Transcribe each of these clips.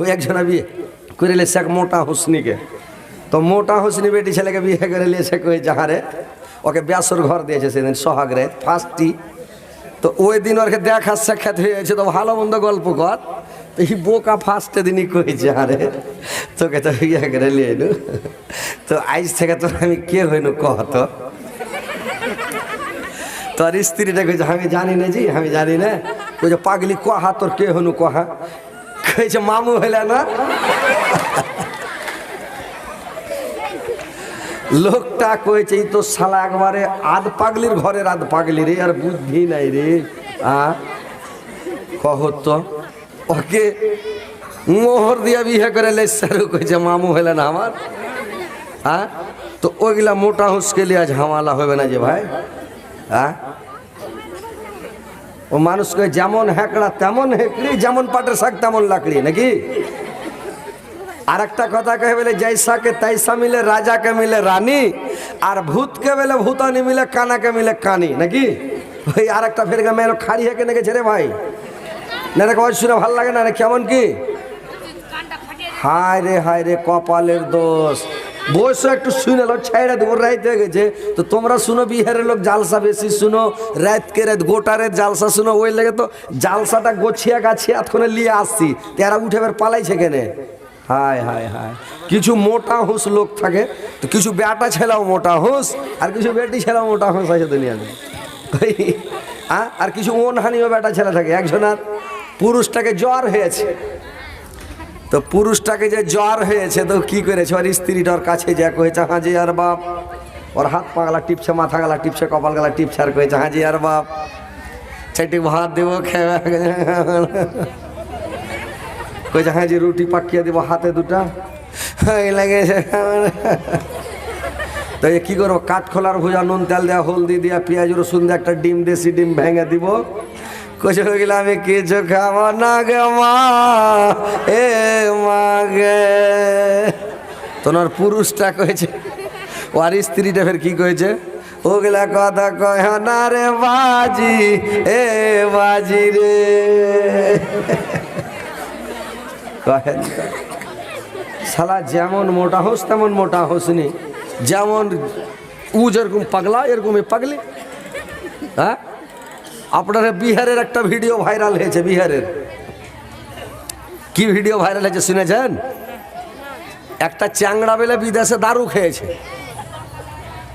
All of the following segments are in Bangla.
ওই একজনা বিয়ে করে লেছে এক মোটা হুসনিকে। তো মোটা হুসনি বেটি ছেলেকে বিয়ে করে লিয়েছে কই যাহারে? ওকে ব্যাসর ঘর দিয়েছে সেদিন সোহাগরে ফার্স্টটি তো ওই দিন ওরকে দেখা সাক্ষাৎ হয়েছে, তো ভালো মন্দ গল্প কর। তো এই বোকা ফার্স্টে দিনই কইছে আরে তোকে তো ইয়ে করে লিয়ে তো আইজ থেকে তোর আমি কে হইনু কহ তো? তোর স্ত্রীটা কইছে, আমি জানি না জি, আমি জানি না। কইছে, পাগলি কহা, তোর কে হনু কহা? কইছে, মামু হইলে না? লোকটা কয়েছে এই তো শালা একবারে আধ পাগলির ঘরের আধ পাগলি রে, আর বুদ্ধি নাই রে। আ? কহ তো, ওকে মোহর দিয়া বিয়ে করে লেসারু কইছে, মামু হইলে না আমার। হ্যাঁ তো ওইগুলা মোটা হুসকে লিয়া ঝামেলা হবে না যে ভাই? হ্যাঁ ও মানুষকে যেমন হ্যাকড়া তেমন হেঁকড়ি, যেমন পাটের শাক তেমন লাকড়ি, নাকি? আর একটা কথা কে বলে, জৈসাকে তৈসা মিলে, রাজাকে মিলে রানী, আর ভূতকে বলে, ভূতানি মিলে, কানাকে মিলে কানি, নাকি? ওই আর একটা ফের মেয়ের খাড়ি হেঁকে নেগেছে রে ভাই। না রে, কয় শুনে ভালো লাগে না কেমন কি? হায় রে হায় রে, কপালের দোষ। বয়স একটু শুনে লো ছাইড়া দেবো রাইত হয়ে গেছে। তো তোমরা শুনো বিহারের লোক জালসা বেশি শুনো রাতকে রাত গোটা রাত জালসা শুনো ওই লেগে তো জালসাটা গোছিয়া গাছিয়া এতক্ষণে নিয়ে আসছি। তেরা উঠে এবার পালাইছে কেনে? হায় হায় হায়। কিছু মোটা হুঁস লোক থাকে তো কিছু বেটা ছেলেও মোটা হুঁস আর কিছু বেটি ছেলেও মোটা হুঁস আছে দুনিয়াতে। ওই, আর কিছু হানিও বেটা ছেলে থাকে একজনের পুরুষটাকে জ্বর হয়েছে। তো পুরুষটাকে যে জ্বর হয়েছে, তো কি করেছে? ওর স্ত্রীটার কাছে যা কয়েছে হাজি আর বাপ। ওর হাত পা গলা টিপছে, মাথা গলা টিপছে, কপাল গলা টিপছে, আর কয়েছে হাজি আর বাপ। চারটি ভাত দেবো, খেয়ে হ্যাঁ যে রুটি পাকিয়ে দিব হাতে দুটা। এই লেগেছে। তো কি করব? কাঠ খোলার ভুজা, নুন, তেল দেওয়া হলদি দিয়া, পেঁয়াজ, রসুন দিয়ে, একটা ডিম দেশি ডিম ভেঙে দিব। হয়ে গেলে আমি কিছু খাব না গে মা, এ মা গে। তোমার পুরুষটা কয়েছে ও আর স্ত্রীটা ফের কি কয়েছে ওগুলা কথা কয় না রে বাজি, এ বাজি রে। কহেন। শালা যেমন মোটা হোস, তেমন মোটা হোসনি যেমন উ যেরকম পাগলা এরকম এ পাগলি। হ্যাঁ? আপনার বিহারের একটা ভিডিও ভাইরাল হয়েছে, বিহারের। কি ভিডিও ভাইরাল হয়েছে শুনেছেন? একটা চ্যাংড়া বেলে বিদেশে দারু খেয়েছে।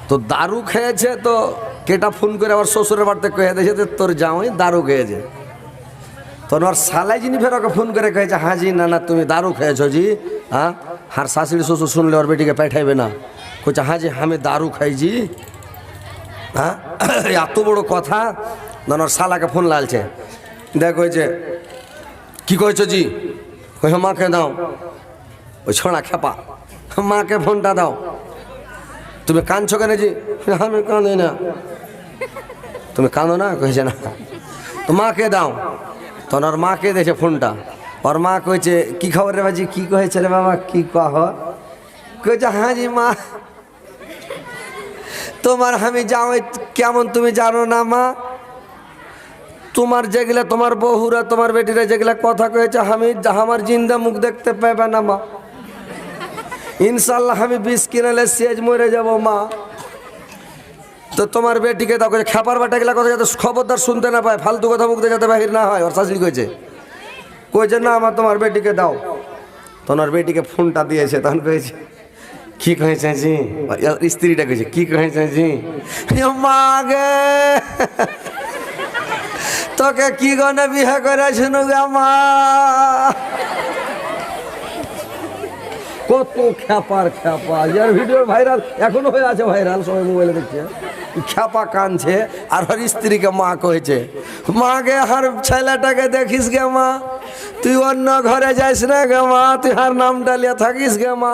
তো দারু খেয়েছে তো কেটা ফোন করে আবার শ্বশুরের বাড়িতে কয়ে দিয়েছে যে তোর জামাই দারু খেয়েছে। তো ওর সালাই যিনি ফের ওকে ফোন করে কয়েছে হ্যাঁ জি, না না, তুমি দারু খেয়েছো জি হ্যাঁ? হার শাশুড়ি শ্বশুর শুনলে ওর বেটিকে পাঠাইবে না। কইছে হ্যাঁ জি, আমি দারু খাইছি। হ্যাঁ? এত বড় কথা। না ওর শালাকে ফোন লালছে। দেখ কইছে কি কইছো জি? কই মাকে দাও। ওই ছোড়া খেপা, মাকে ফোনটা দাও। তুমি কাঁদছো কেন জি? আমি কাঁদি না। তুমি কাঁদো না? কইছে, না। তো মাকে দাও। তখন ওর মাকে দিয়েছে ফোনটা। ওর মা কইছে, কি খবর রে বাজি? কি কয়েছে রে বাবা? কি কহ? কইছে হ্যাঁ জি, মা। তোমার আমি যাও কেমন তুমি জানো না, মা? তোমার যেগুলা তোমার বহুরা তোমার বেটিরা যেগুলা কথা কয়েছে, আমি আমার জিন্দা মুখ দেখতে পাবে না, মা। ইনশাল্লাহ আমি বিষ কিনালে সেজ মরে যাব, মা। তো তোমার বেটিকে দাও কইছে খেপার বাটা গেলা কথা যাতে খবরদার শুনতে না পায়, ফালতু কথা মুখ দিয়ে যাতে বাহির না হয়, ওর শাশুড়ি কইছে। কইছে, না আমার তোমার বেটিকে দাও। তোমার বেটিকে ফোনটা দিয়েছে, তখন কয়েছে কি জি? ওর স্ত্রীটা কইছে, কি কহেছে জি? মা গে। তোকে কি গনে বিয়ে করেছিল মা? কত খ্যাপার খ্যাপা। যার ভিডিও ভাইরাল এখনও হয়ে আছে ভাইরাল সবাই মোবাইলে দেখছে। খ্যাপা কানছে আর ওর স্ত্রীকে মা কয়েছে মাকে হার ছেলেটাকে দেখিস গে মা, তুই অন্য ঘরে যাইস না গে মা, তুই হার নাম ডালিয়া থাকিস গে মা।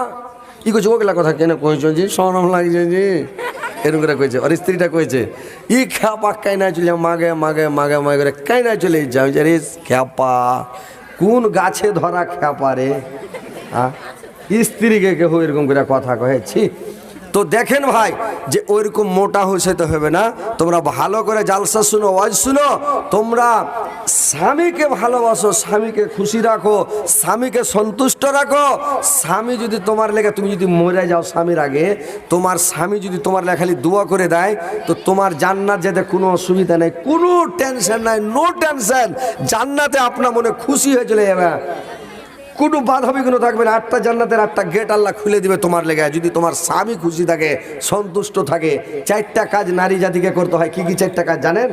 কি কইছে, ওগুলা কথা কেন কইছ জি? সরম লাগছে জি? এরকম করে কয়েছে আর স্ত্রীটা কয়েছে ই খ্যাপা কাই না চলে মাগে মাগে মাগে মাগে করে কাই না চলে যাও। যে খ্যাপা কোন গাছে ধরা খ্যাপা রে? হ্যাঁ স্ত্রীকে কেউ এরকম করে কথা কহেছি তো দেখেন ভাই, যে ওইরকম মোটা হয়েছে তো হবে না। তোমরা ভালো করে জালসা শুনো, ওয়াজ শুনো। তোমরা স্বামীকে ভালোবাসো, স্বামীকে খুশি রাখো, স্বামীকে সন্তুষ্ট রাখো। স্বামী যদি তোমার লেখা তুমি যদি মরে যাও স্বামীর আগে, তোমার স্বামী যদি তোমার লেগে খালি দোয়া করে দেয়, তো তোমার জান্নাত যেতে কোনো অসুবিধা নেই, কোনো টেনশন নাই নো টেনশন জান্নাতে আপনার মনে খুশি হয়ে চলে যাবে। কোনো বাধা বিঘ্ন থাকবে না। আটটা জান্নাতের আটটা গেট আল্লাহ খুলে দিবে তোমার লেগে। যদি তোমার স্বামী খুশি থাকে, সন্তুষ্ট থাকে, চারটা কাজ নারী জাতিকে করতে হয়, কি কি চারটা কাজ জানেন?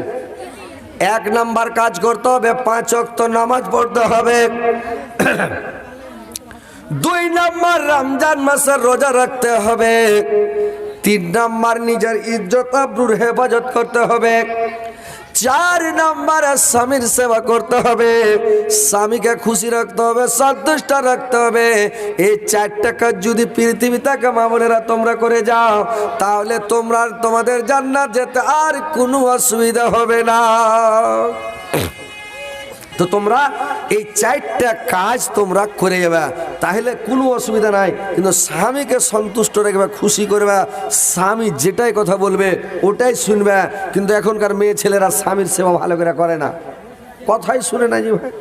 এক নাম্বার কাজ করতে হবে, পাঁচ অক্ত নামাজ পড়তে হবে। দুই নাম্বার রমজান মাসের রোজা রাখতে হবে। তিন নাম্বার নিজের ইজ্জত, আব্রুর হেফাজত করতে হবে। চার নাম্বার স্বামীর সেবা করতে হবে। স্বামীকে খুশি রাখতে হবে, সন্তুষ্ট রাখতে হবে। এই চারটা কাজ যদি পৃথিবী থেকে মামনেরা তোমরা করে যাও, তাহলে তোমরা তোমাদের জান্নাত যেতে আর কোনো অসুবিধা হবে না। তো তোমরা এই চারটা কাজ তোমরা করে যাবে। তাহলে কোনো অসুবিধা নাই, কিন্তু স্বামীকে সন্তুষ্ট রাখবে খুশি করবে স্বামী যেটাই কথা বলবে, ওটাই শুনবে। কিন্তু এখনকার মেয়ে ছেলেরা স্বামীর সেবা ভালো করে করে না। কথাই শুনে না যে ভাই।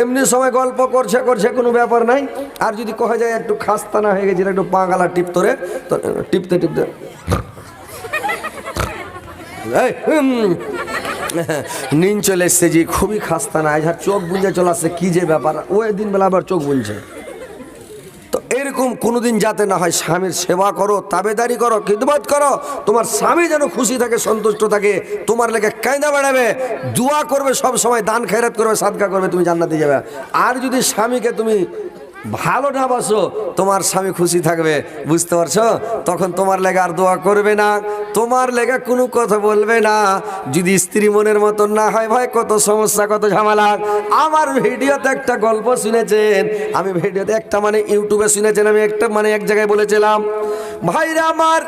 এমনি সময় গল্প করছে করছে, কোনো ব্যাপার নাই। আর যদি কহে যায় একটু খাস্তানা হয়ে গেছিল একটু পাঁগালা টিপ ধরে, তো টিপতে টিপতে। নিন চলে এসছে যে খুবই খাস্তা না আর চোখ বুঝে চলে আসছে, কি যে ব্যাপার? ওই দিন বেলা আবার চোখ বুনছে তো এরকম কোনোদিন যাতে না হয় স্বামীর সেবা করো, তাবেদারি করো, খিদমত করো, তোমার স্বামী যেন খুশি থাকে, সন্তুষ্ট থাকে, তোমার লেগে কায়দা বেড়াবে, দোয়া করবে, সব সময় দান খেরাত করবে, সাদকা করবে, তুমি জান্নাতে যাবে। আর যদি স্বামীকে তুমি ভালো না বাসো তোমার স্বামী খুশি থাকবে, বুঝতে পারছ? তখন তোমার লেগে আর দোয়া করবে না, তোমার লেগে কোনো কথা বলবে না। যদি স্ত্রী মনের মতন না হয়, ভাই, কত সমস্যা, কত ঝামেলা। আমার ভিডিওতে একটা গল্প শুনেছেন, আমি ভিডিওতে একটা মানে ইউটিউবে শুনেছেন, আমি একটা মানে এক জায়গায় বলেছিলাম, ভাইরা আমার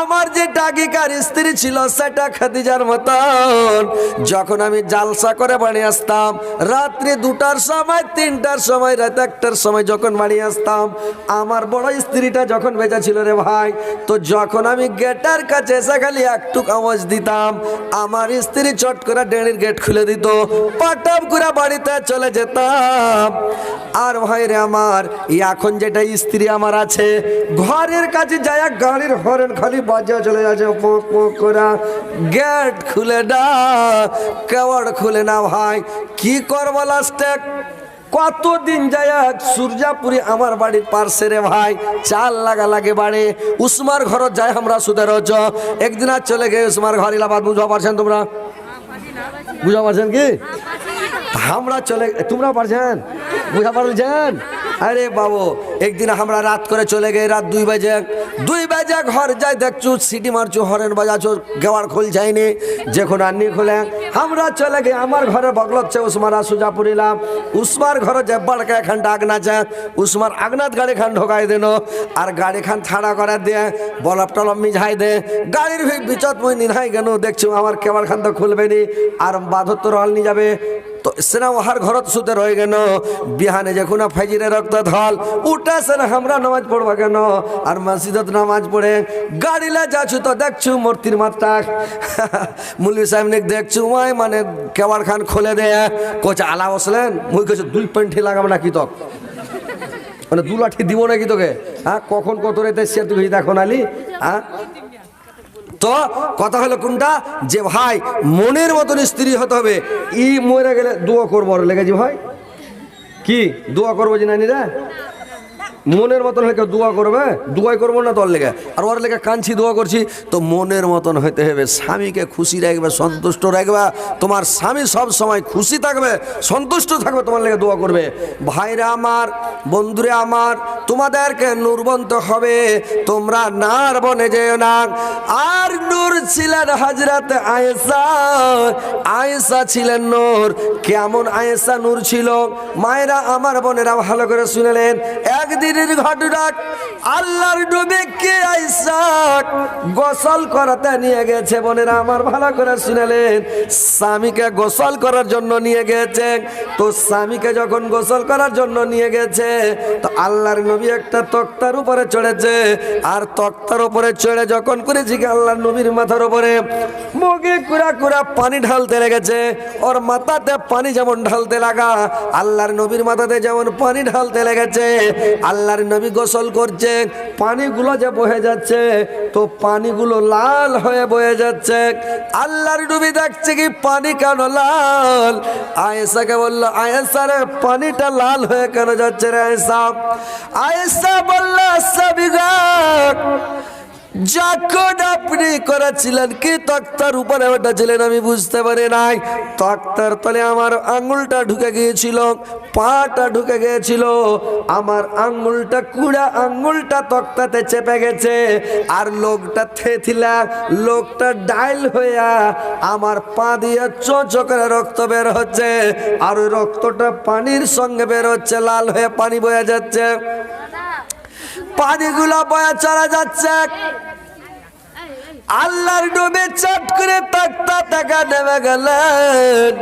আমার যে ডাকিকার স্ত্রী ছিল, সেটা খাদিজার মতন। যখন আমি জালসা করে বাড়ি আসতাম, রাত্রি দুটার সময়, তিনটার সময়, রাত একটার সময় যখন বাড়ি আসতাম, আমার বড় স্ত্রীটা যখন বেঁচে ছিল রে ভাই, তো যখন আমি গেটার কাছে এসে খালি একটু আওয়াজ দিতাম, আমার স্ত্রী চট করে ডেড়ির গেট খুলে দিত, পাটাপ করে বাড়িতে চলে যেতাম। আর ভাই রে আমার এখন যেটা স্ত্রী আমার আছে, ঘরের কাছে যায় গাড়ির হরেন খালি বাজা চলে যাচ্ছে গেট খুলে না, কেওয়াড় খুলে না ভাই, কি করব লাস্টে? কতদিন যায় সূর্যাপুরি আমার বাড়ির পার্শ্বে রে ভাই? চাল লাগা লাগে বাড়ে। উসমার ঘর যায় আমরা সুদের একদিন আর চলে গিয়ে উসমার ঘর ইলাবাদ বুঝা পারছেন তোমরা? বুঝা পারছেন কি? আমরা চলে তোমরা পারছেন? বুঝা পারছেন? আরে বাবু, একদিন আমরা রাত করে চলে গেই, রাত দুই বাজে। দুই বাজে ঘর যাই, দেখছু, সিটি মারছু, হরেন বাজাছো, গেওয়ার খোল যায়নি যখন আননি খোলে। আমরা চলে গেই, আমার ঘরে বগলচ্ছে উসমার সুজা পুরিলাম উসমার ঘরে যে বড়কা এখানটা আগনাছে উসমার আগনাত গাড়ি খান ঢোকাই দেন। আর গাড়ি খান থাড়া করে দিয়ে বলব টলব মিঝাই দে। গাড়ির ভি- বিচত মই নিহাই গেল দেখছু, আমার কেবার খান তো খুলবে নি, আর বাধত্ব রহল নিয়ে যাবে। তো সেনা ওহার ঘরত সুতে রয়ে গেল। বিহানে যখন ফাইজিরে রক্ত ধল উঠা সেনা আমরা নামাজ পড়বা কেন? আর মসজিদত নামাজ পড়ে, গাড়িলে যাচ্ছু তো দেখছু মূর্তির মাত্রা। মুলি সাহেব নে দেখছু ওই মানে কেবার খান খুলে দে। কোচ আলা বসলেন মুই কইছে, দুই পেন্টি লাগাবো নাকি তক? মানে দু লাঠি দিব নাকি তোকে? হ্যাঁ কখন কত রেতে সে তুই দেখো নালি? হ্যাঁ? তো কথা হলো কোনটা? যে ভাই মনের মতন স্ত্রী হতে হবে। ই মরে গেলে দোয়া করব লেগেছি ভাই। কি? দোয়া করব যে নানি রে মনের মতন হলে কেউ দোয়া করবে? দোয়াই করব না তোর লেগে? আর ওর লেগে কাঁদছি, দোয়া করছি। তো মনের মতন হইতে হবে, স্বামীকে খুশি রাখবে, সন্তুষ্ট রাখবে। তোমার স্বামী সব সময় খুশি থাকবে, সন্তুষ্ট থাকবে, তোমার লেগে দোয়া করবে। ভাইরা আমার, বন্ধুরা আমার, তোমাদেরকে নূরবন্ত হবে। তোমরা নার বনে যেও না। আর নূর ছিলেন হাজরাত আয়েশা। আয়েশা ছিলেন নূর। কেমন আয়েশা নূর ছিল? মায়েরা আমার বোনেরা ভালো করে শুনেলেন। একদিন কাহিনীর ঘটনা আল্লাহর নবীকে আইসাক? গোসল করাতে নিয়ে গেছে বোনেরা, আমার ভালো করে শুনালেন। স্বামীকে গোসল করার জন্য নিয়ে গেছে। তো স্বামীকে যখন গোসল করার জন্য নিয়ে গেছে, তো আল্লাহর নবী একটা তক্তার উপরে চড়েছে। আর তক্তার উপরে চড়ে যখন করেছি কি আল্লাহর নবীর মাথার উপরে মুখে কুড়া কুড়া পানি ঢালতে লেগেছে। ওর মাথাতে পানি যেমন ঢালতে লাগা, আল্লাহর নবীর মাথাতে যেমন পানি ঢালতে লেগেছে। আল্লাহর নবী গোসল করছে, পানিগুলো যে বয়ে যাচ্ছে, তো পানিগুলো লাল হয়ে বয়ে যাচ্ছে। আল্লাহর নবী দেখছে কি পানি কেন লাল? আয়েসাকে বলল আয়েসা রে, পানিটা লাল হয়ে কেন যাচ্ছে রে আয়েসা আয়েসা বলল সাবিগা যখন আপনি করেছিলেন, কি তক্তার উপরে ছিলেন আমি বুঝতে পারি তক্তার তলে আমার আঙুলটা ঢুকে গিয়েছিল, পাটা ঢুকে গিয়েছিল। আমার আঙুলটা, কুড়া আঙুলটা তক্তাতে চেপে গেছে, আর লোকটা থেথিলা, লোকটা ডাইল হইয়া আমার পা দিয়ে চোচো করে রক্ত বের হচ্ছে, আর ওই রক্তটা পানির সঙ্গে বের হচ্ছে, লাল হয়ে পানি বয়ে যাচ্ছে। পানিগুলো বয়া চলা যাচ্ছে। আল্লাহর নবী চট করে তক্তা থেকে নেমে গেলেন।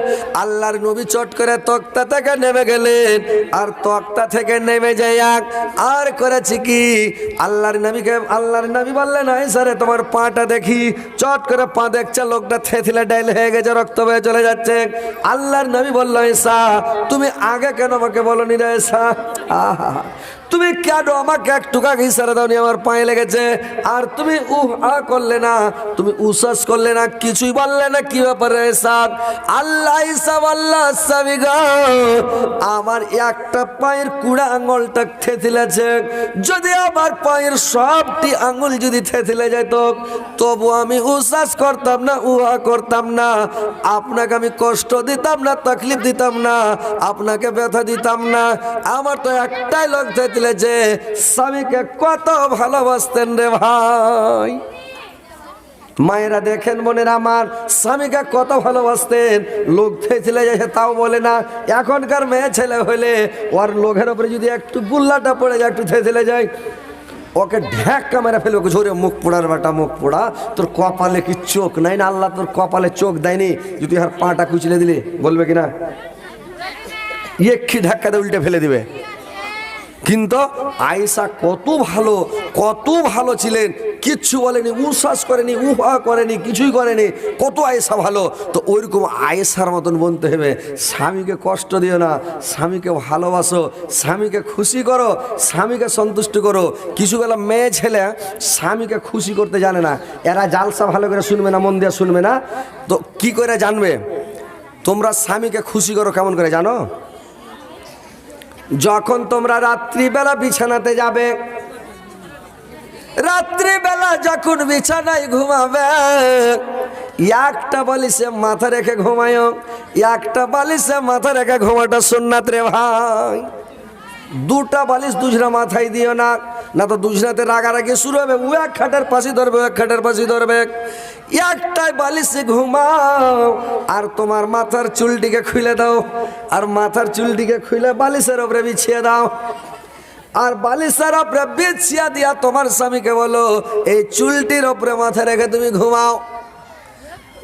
আল্লাহর নবী চট করে তক্তা থেকে নেমে গেলেন। আর তক্তা থেকে নেমে যাই আর করেছি কি? আল্লাহর নবীকে, আল্লাহর নবী বললেন আই স্যারে তোমার পাটা দেখি। চট করে পা দেখছে, লোকটা থেথিলে ডাইল হয়ে গেছে, রক্ত বয়ে চলে যাচ্ছে। আল্লাহর নবী বলল এসা তুমি আগে কেন আমাকে বলনি রে এসা আহা। তুমি কেন আমাকে এক টুকা ইশারা দাওনি? আমার পায়ে লেগেছে। আর তুমি উহ, আ করলে না, তুমি উসাস করলে না, কিছুই বললে না, কি ব্যাপারে সাদ আল্লাহ ইসাব আল্লাহ সাবিগা আমার একটা পায়ের কুড়া আঙুলটা থেতিলেছে যদি আমার পায়ের সবটি আঙুল যদি থেতিলে যেত, তবু আমি উসাস করতাম না, উহা করতাম না। আপনাকে আমি কষ্ট দিতাম না, তকলিফ দিতাম না, আপনাকে ব্যথা দিতাম না। আমার তো একটাই লোক থেতিলেছে স্বামীকে কত ভালোবাসতেন রে ভাই। মায়েরা দেখেন মনের আমার, স্বামীকে কত ভালোবাসতেন। লোক ছেলে যায় তাও বলে না, এখনকার মেয়ে ছেলে হলে ওর লোকের ওপরে যদি একটু গুল্লাটা পড়ে যায়, একটু থেলে যায় ওকে ঢ্যাক্কা মেরে ফেলবে ঝরে মুখ পোড়ার বেটা, মুখ পোড়া। তোর কপালে কি চোখ নাই না? আল্লাহ তোর কপালে চোখ দেয়নি। যদি আর পাটা কুচলে দিলি, বলবে কি না একটি ধাক্কা দিয়ে উল্টে ফেলে দিবে? কিন্তু আয়েশা কত ভালো কত ভালো ছিলেন। কিচ্ছু বলেনি, উশ্বাস করেনি, উহা করেনি, কিছুই করেনি। কত আয়েশা ভালো। তো ওইরকম আয়েশার মতন বলতে হবে। স্বামীকে কষ্ট দিও না, স্বামীকে ভালোবাসো, স্বামীকে খুশি করো, স্বামীকে সন্তুষ্ট করো। কিছু বেলা মেয়ে ছেলে, স্বামীকে খুশি করতে জানে না। এরা জালসা ভালো করে শুনবে না, মন দিয়ে শুনবে না। তো কি করে জানবে? তোমরা স্বামীকে খুশি করো কেমন করে জানো? যখন তোমরা রাত্রিবেলা বিছানাতে যাবে, রাত্রিবেলা যখন বিছানায় ঘুমাবে, একটা বালিশে মাথা রেখে ঘুমায়, একটা বালিশে মাথা রেখে ঘুমাটা সুন্নাত রে ভাই। দুটা বালিশ দুজনা মাথায় দিও না না তো দুজনাতে রাগারাগি শুরু হবে, ও এক খাটের পাশে ধরবে, ও এক খাটের পাশে ধরবে। একটাই বালিশে ঘুমাও, আর তোমার মাথার চুলটিকে খুলে দাও, আর মাথার চুলটিকে খুলে বালিশের ওপরে বিছিয়ে দাও। আর বালিশের ওপরে বিছিয়া দিয়া তোমার স্বামীকে বলো, এই চুলটির ওপরে মাথা রেখে তুমি ঘুমাও।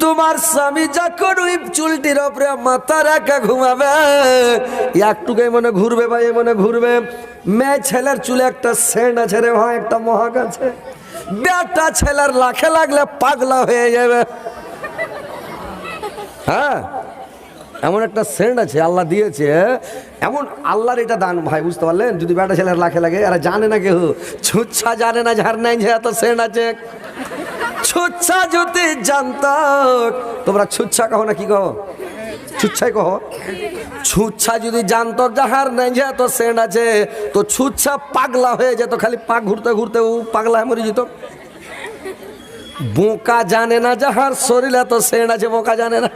তোমার স্বামী যখন ওই চুলটির ওপরে মাথা রেখে ঘুমাবে, একটুকুই মনে ঘুরবে ভাই, মনে ঘুরবে। মেয়ে ছেলের চুলে একটা সেন্ট আছে রে ভাই, একটা মহাক আছে। বেটা ছেলের লাখে লাগলে পাগলা হয়ে যাবে। হ্যাঁ? এমন একটা সেন্ট আছে, আল্লাহ দিয়েছে এমন আল্লাহর এটা দান, ভাই, বুঝতে পারলেন? যদি বেটা ছেলের লাখে লাগে এরা জানে না কেউ। ছুচ্ছা জানে না, ঝাড় নাই যে এত সেন্ট আছে। ছুচ্ছা যদি জানত, তোমরা ছুচ্ছা কहो না কি কहो ছুচ্ছাই কহ। ছুচ্ছা যদি জানত যাহার নাই যে এত সেন্ট আছে, তো ছুচ্ছা পাগলা হয়ে যেত, খালি পাক ঘুরতে ঘুরতে ও পাগলা হয়ে মরে যেত। বোকা জানে না যাহার শরীরে তো সেন্ট আছে, বোকা জানে না।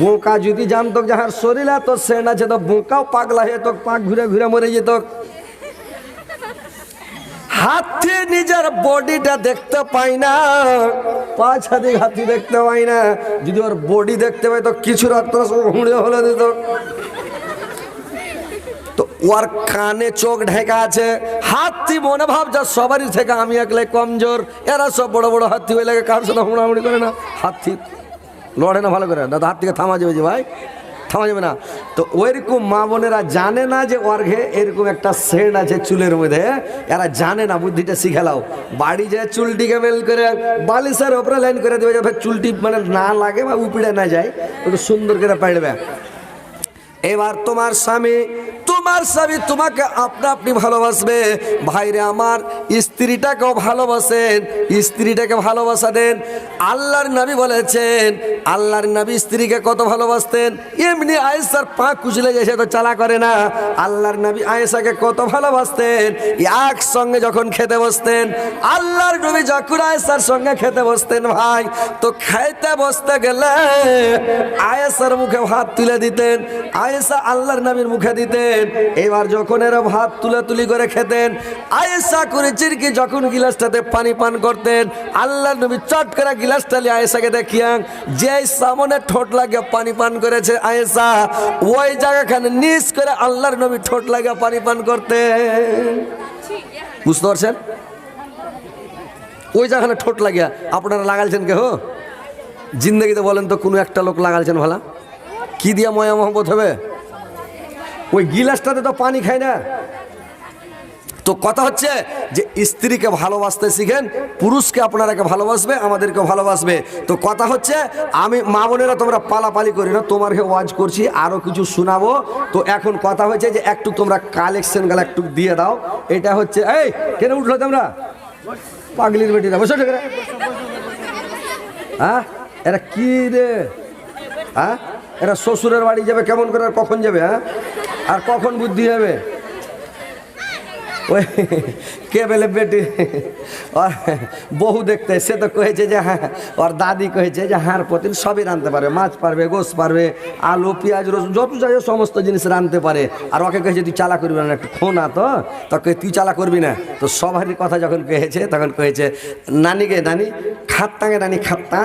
বোকা যদি জানতো যাহার শরীরে তো সেন্ট আছে, তো বোকাও পাগলা হয়ে তো পাক ঘুরে ঘুরে মরে যেত। হাতি নিজের বডিটা দেখতে পাই না। পাঁচ হাতি হাতি দেখতে পাই না। যদি ওর বডি দেখতে পাই তো কিছু রক্ত হুঁড়ে হলে দিত। তো ওর কানে চোখ ঢেকা আছে। হাতি মনে ভাব যা সবারই থেকে আমি একলাই কমজোর। এরা সব বড় বড় হাতি হয়ে লাগে কার সাথে হুড়াহুড়ি করে না। হাতি লড়ে না ভালো করে। দাদা, হাত থেকে থামা যাবে যে ভাই। থামা যাবে না। তো ওইরকম মা বোনেরা জানে না যে অর্ঘে, এরকম একটা সেন আছে চুলের মধ্যে। এরা জানে না, বুদ্ধিটা শিখালাও বাড়ি যায় চুলটিকে বেল করে, বালিশের ওপরে লাইন করে দেবে যাবে। চুলটি মানে না লাগে বা উপড়ে না যায় একটু সুন্দর করে পাড়বে এবার তোমার স্বামী তোমার স্বামী তোমাকে আপনা আপনি ভালোবাসবে। ভাইরে আমার, স্ত্রীটাকেও ভালোবাসেন, স্ত্রীটাকে ভালোবাসা দেন। আল্লাহর নবী বলেছেন, আল্লাহর নবী স্ত্রীকে কত ভালোবাসতেন। এমনি আয়েসার পা কুচলে যায় সে তো চালা করে না। আল্লাহর নবী আয়েসাকে কত ভালোবাসতেন। একসঙ্গে যখন খেতে বসতেন, আল্লাহর নবী যখন আয়েসার সঙ্গে খেতে বসতেন, ভাই, তো খাইতে বসতে গেলে আয়েসার মুখে ভাত তুলে দিতেন আয়েসা আল্লাহর নবীর মুখে দিতেন। এবার যখন এরা ভাত তুলে তুলি করে খেতেন আয়েসা করে চিরকি যখন গিলাসটাতে পানি পান করতেন আল্লাহর নবী চট করে গিলাসটা নিয়ে আয়েসাকে দেখিয়াং যে সামনে ঠোঁট লাগে পানি পান করেছে আয়েসা ওই জায়গাখানে নিচ করে আল্লাহর নবী ঠোঁট লাগে পানি পান করতেন। বুঝতে পারছেন? ওই জায়গাখানে ঠোঁট লাগিয়া, আপনারা লাগালছেন কেহ? জিন্দগিতে বলেন তো কোনো একটা লোক লাগালছেন ভালা? কি দিয়া ময়া মোহাম্মত হবে? ওই গিলাসটাতে তো পানি খায় না। তো কথা হচ্ছে যে স্ত্রীকে ভালোবাসতে শিখেন, পুরুষকে আপনারাকে ভালোবাসবে আমাদেরকে ভালোবাসবে। তো কথা হচ্ছে আমি, মা বোনেরা তোমরা পালাপালি করি না তোমারকে ওয়াজ করছি আরও কিছু শোনাবো। তো এখন কথা হচ্ছে যে একটু তোমরা কালেকশন গেলে একটু দিয়ে দাও। এটা হচ্ছে, এই, কেন উঠল তোমরা? পাগলির বেটিরা, বসে হ্যাঁ? এরা কি রে? হ্যাঁ? এরা শ্বশুরের বাড়ি যাবে, কেমন করে আর কখন যাবে হ্যাঁ? আর কখন বুদ্ধি হবে? ওই কে বেলে বেটি? ওর বহু দেখতে সে তো কয়েছে যে হ্যাঁ ওর দাদি কয়েছে যে হাঁর প্রতিদিন সবই রাঁধতে পারবে, মাছ পারবে, গোস পারবে, আলু, পেঁয়াজ, রসুন, যত যাই সমস্ত জিনিস রাঁধতে পারে। আর ওকে কয়েছে, তুই চালা করবি না একটু খোনা তো তোকে তুই চালা করবি না। তো সবারই কথা যখন কয়েছে, তখন কয়েছে, নানিকে নানি খাত্তাকে নানি খাত্তা।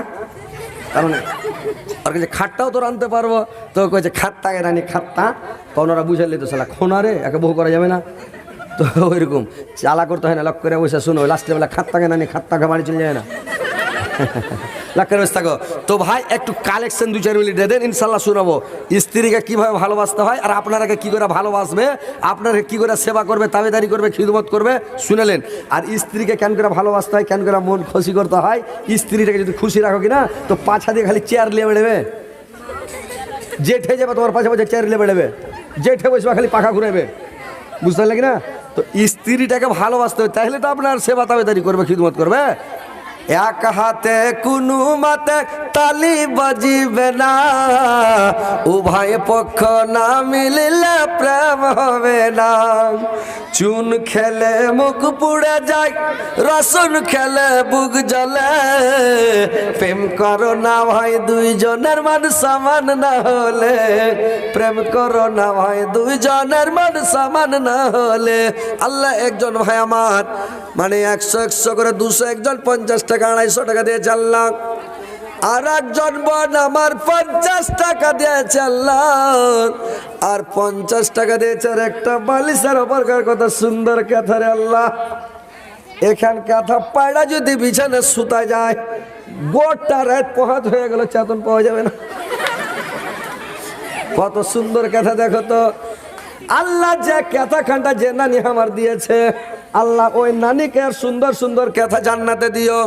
কারণ আর কাছে খাটটাও তো রাঁধতে পারব। তো কয়েছে খাত্তাকে রানি খাত্তা তখন ওরা বুঝে তো সালা খোনারে একে বহু করা যাবে না। তো ওইরকম, চালা করতে হয় না, লক করে বসে, শুনো লাস্টের বেলা খাত্তাকে খাত্তা খাত্তাকে বাড়ি চলে যায় না? লাখ করে বসে থাকো তো ভাই, একটু কালেকশন দু চার মিনিট দেন, ইনশাল্লাহ শুনাবো। স্ত্রীকে কীভাবে ভালোবাসতে হয় আর আপনারাকে কী করে ভালোবাসবে, আপনারা কী করে সেবা করবে, তাবেদারি করবে, খিদমত করবে শুনেলেন আর স্ত্রীকে কেন করে ভালোবাসতে হয়, কেন করে মন খুশি করতে হয়, স্ত্রীটাকে যদি খুশি রাখো কিনা, তো পাছা দিয়ে খালি চেয়ার নিয়ে বেড়েবে। জেঠে যাবে, তোমার পাশে পাশে চেয়ার নিয়ে বেড়েবে। জেঠে বসবে, খালি পাখা ঘুরাবে। বুঝতে পারলে কিনা? তো স্ত্রীটাকে ভালোবাসতে হবে তাহলে তো আপনার সেবা তাবেদারি করবে, খিদমত করবে। এক হাতে কুনু মাতে তালি বাজিবে না। উভয় পক্ষ না মিলিলে প্রেম হবে না। চুন খেলে মুখ পুড়ে যায়, রসুন খেলে বুক জ্বলে। প্রেম করো না ভাই, দুইজনের মান সমান না হলে। প্রেম করো না ভাই, দুইজনের মান সমান না হলে। আল্লাহ একজন ভাই আমার মানে একশো একশো করে দুশো একজন পঞ্চাশ টাকা, আড়াইশো টাকা দিয়ে চাল্লাম। আর একজন বোন আমার পঞ্চাশ টাকা দিয়ে চাল্লাম। আর পঞ্চাশ টাকা দিয়েছে আর একটা বালিশের অপরকার কত সুন্দর কথা রে আল্লাহ। এখান কাঁথা পায়রা যদি বিছানে সুতা যায়, গোটা রাত পোহাত হয়ে গেল, চেতন পাওয়া যাবে না। কত সুন্দর কথা দেখো তো। আল্লাহ যে কথা খানটা যে আমার দিয়েছে। আল্লাহ ওই নানিকে আর সুন্দর সুন্দর কথা জান্নাতে দিও,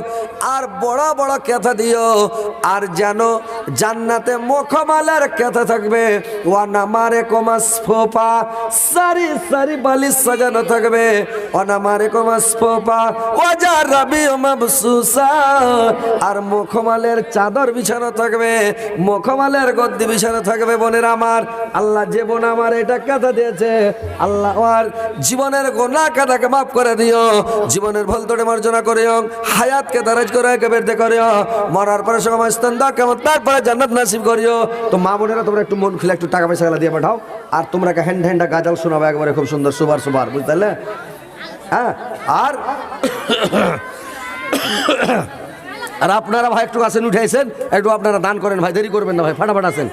আর বড় বড় কথা দিও, আর যেন জান্নাতে মুখমালের কথা থাকবে। ওয়া নামারে কমাস ফোপা সারি সারি বালিশ সাজানো থাকবে। ও নামারে কমাস ফোপা ওয়াজা রবি মাবসুসা, আর মুখমালের চাদর বিছানো থাকবে, মুখমালের গদ্দি বিছানো থাকবে বোনের আমার। আল্লাহ যে বোন আমার এটা কথা দিয়েছে? আল্লাহ আর জীবনের গোনা কাদাকে মাফ করে দিও। জীবনের ভুল তোড়ে মার্জনা করিও। হায়াতকে দারাজ করে একে বেরতে করিও। মরার পরে সময় স্থান দাও, কেমন তারপরে জান্নাত নাসিব করিও। তো মা বোনেরা, তোমরা একটু মন খুলে, একটু টাকা পয়সা দিয়ে পাঠাও। আর তোমরা হ্যান্ড হ্যান্ডা গাজাল শোনাবো, একবারে খুব সুন্দর, সুবার সুবার, বুঝতে হ্যাঁ? আর আর আপনারা ভাই একটু আসেন, উঠে আসেন। একটু আপনারা দান করেন ভাই, দেরি করবেন না ভাই, ফাটাফাট আসেন।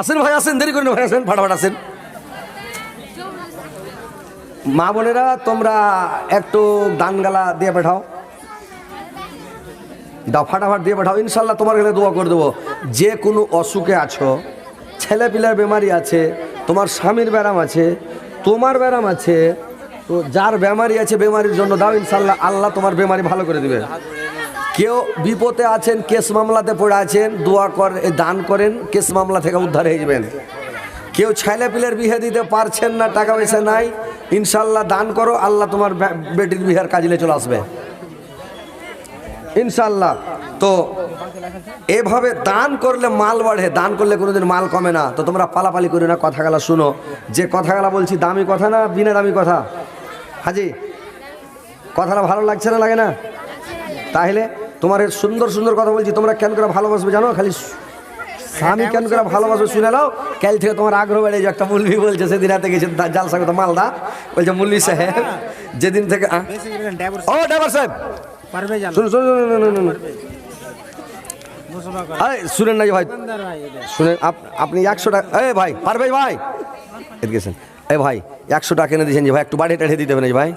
আসেন ভাই, আসেন, দেরি করেন ভাই, আসেন, ফাটাফাট আসেন। মা বোনেরা, তোমরা একটু দান গালা দিয়ে পাঠাও। দাও, ফাটাফাট দিয়ে পাঠাও। ইনশাল্লাহ তোমার কাছে দোয়া করে দেবো। যে কোনো অসুখে আছো ছেলে পিলার বেমারি আছে, তোমার স্বামীর ব্যারাম আছে, তোমার ব্যারাম আছে, তো যার বেমারি আছে বেমারির জন্য দাও, ইনশাল্লাহ আল্লাহ তোমার বেমারি ভালো করে দিবে। কেউ বিপদে আছেন, কেস মামলাতে পড়ে আছেন, দোয়া কর দান করেন, কেস মামলা থেকে উদ্ধার হয়ে যাবেন। কেউ ছেলে পিলের বিয়ে দিতে পারছেন না, টাকা পয়সা নাই। ইনশাল্লাহ দান করো, আল্লাহ তোমার বেটির বিহার কাজলে চলে আসবে। ইনশাল্লাহ। তো এভাবে দান করলে মাল বাড়ে, দান করলে কোনোদিন মাল কমে না। তো তোমরা পালাপালি করে না, কথাগুলা শুনো। যে কথাগুলা বলছি, দামি কথা না বিনা দামি কথা? হাজি, কথাটা ভালো লাগছে না লাগে না? তাহলে তোমার সুন্দর সুন্দর কথা বলছি, তোমরা কেন করে ভালোবাসবে জানো? খালি স্বামী কেন করে ভালোবাসবে শুনে নাও। কাল থেকে তোমার আগ্রহ বেড়ে যে একটা মুলবি বলছে সেদিন রাতে গেছে জালসা কথা মালদা। বলছে মুল্লি সাহেব যেদিন থেকে ও ড্রাইভার সাহেব। শুনুন শুনুন আরে শুনেন না ভাই। শুনেন আপ- আপনি একশো টাকা এ ভাই পারবে ভাই। এসেন। এ ভাই একশো টাকা কিনে দিয়েছেন যে ভাই একটু বাড়ি টাড়িয়ে দিতে হবে না ভাই?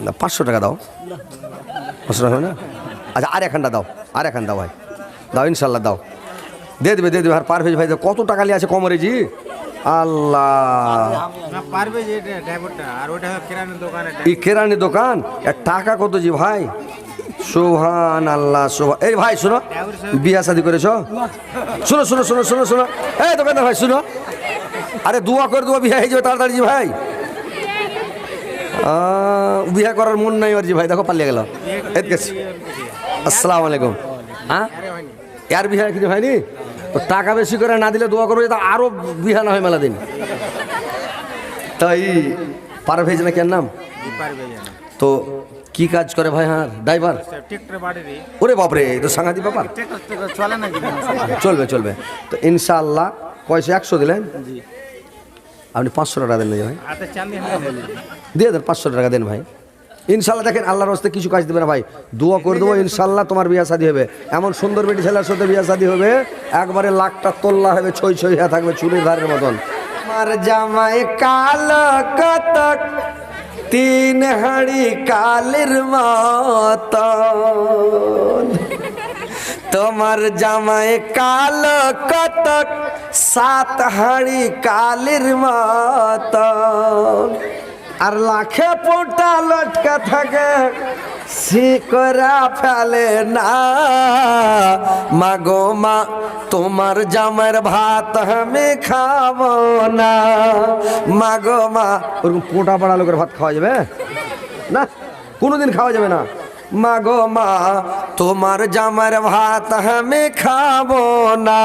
না পাঁচশো টাকা দাও। পাঁচশো টাকা না? আচ্ছা আর এখানটা দাও আর এখান দাও ভাই। দাও ইনশাল্লাহ দাও। দিয়ে দেবে দিয়ে দেবে আর পারভেজ ভাই কত টাকা নিয়ে আছে কমরে জি? আল্লাহ। না পারবে যে এটা ড্রাইভারটা আর ওটা কিরানের দোকানে এই কেরানি দোকান? এর টাকা কত জি ভাই? সোহান আল্লাহ সোহান এই ভাই শোনো বিয়া শাদি করেছ? শোনো শোনো শোনো শোনো শোনো। এই দোকানদার ভাই শোনো। আরে দুয়া করে দুয়া বিয়া হয়ে যাবে তাড়াতাড়ি জি ভাই। বিয়া করার মন নাই ওর জি ভাই দেখো পালিয়ে গেল। আসসালামু আলাইকুম। হ্যাঁ? ইয়ার বিহা কিছু হয়নি তো টাকা বেশি করে না দিলে দোয়া করব যাতে আরও বিহা না হয় মেলা দিন। তাই পারভেজ না কেন নাম? তো কি কাজ করে ভাই হ্যাঁ ড্রাইভার? ওরে বাপরে তো সাংঘাতিক ব্যাপার। চলবে চলবে। তো ইনশাআল্লাহ পয়সা একশো দিলেন? আপনি পাঁচশো টাকা দেন ভাই। দিয়ে দেন পাঁচশো টাকা দেন ভাই। ইনশাল্লাহ দেখেন আল্লাহর হস্তে কিছু কাজ দেবে না ভাই। দোয়া করে দেবো, ইনশাল্লাহ তোমার বিয়া শাদী হবে। এমন সুন্দর বেটি ছেলের সাথে বিয়া শাদী হবে, একবারে লাখটা তোল্লা হবে ছই ছই হয়ে থাকবে চুরির ধারের মতন। আমার জামাই কালো কতক, তিন হাড়ি কালের মতন। তোমার জামাই কাল কতক, সাত হাড়ি কালের মতন। আর লাখে পোটা লটকা থাকে। শিকরা ফেলে না। মাগো মা, তোমার জামার ভাত আমি খাব না। মাগো মা, ওরকম পোটা পাড়া লোকের ভাত খাওয়া যাবে? না, কোনোদিন খাওয়া যাবে না। মাগো মা, তোমার জামার ভাত আমি খাব না।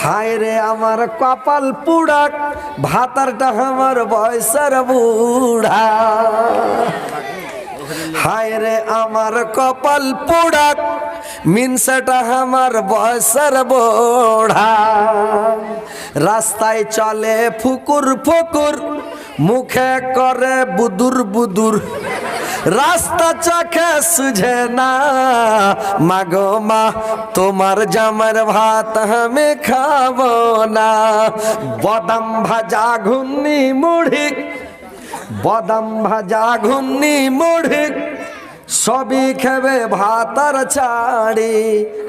হায় রে আমার কপাল পুড়াক ভাতারটা আমার বয়সের বুড়া। হায় রে আমার কপাল পুড়াক মিনসাটা আমার বয়সের বোড়া। রাস্তায় চলে ফুকুর ফুকুর, মুখে করে বুদুর বুদুর। রাস্তা চোখে সুঝে না। মাগো মা, তোমার জামার ভাত আমি খাব না। বদাম ভাজা ঘুন্নি মুড়ি, বাদাম ভাজা ঘুন্নি মুড়ি, সবই খেবে ভাতার ছাড়ি।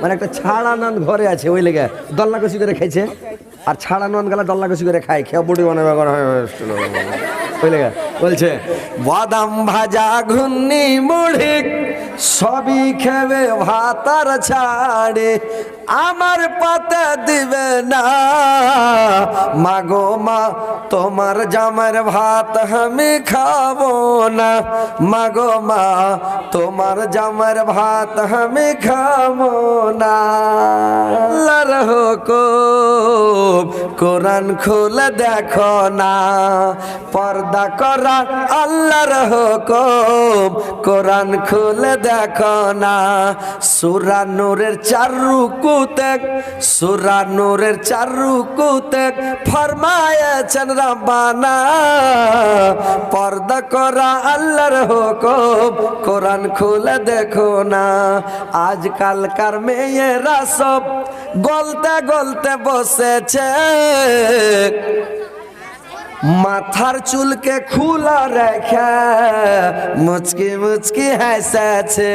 মানে একটা ছাড়া ঘরে আছে ওই লেগে দল্লা কষি করে খাইছে। আর ছাড়া নান গেলে দল্লা কষি করে খায়, খেয়ে বুড়ি লেগে বলছে বাদাম ভাজা ঘুন্নি মুড়ি সবই খেবে ভাতার ছাড়ে, আমার পাতে দিবে না। মাগো মা, তোমার জামার ভাত আমি খাব না। মাগো মা, তোমার জামার ভাত আমি খাব না। কোরআন খুলে দেখো না। পর্দা করা আল্লাহর হুকুম, কোরআন খুলে দেখো না। সুরা নূরের চার রুকুতে সুরা নূরের চার রুকুতে ফরমায়েছেন রাব্বানা। পর্দা করা আল্লাহর হুকুম, কোরআন খুলে দেখো না। আজকালকার মেয়েরা সব গলতে গলতে বসেছে। মাথার চুলকে খুলা রেখা মুচকি মুচকি হেসেছে।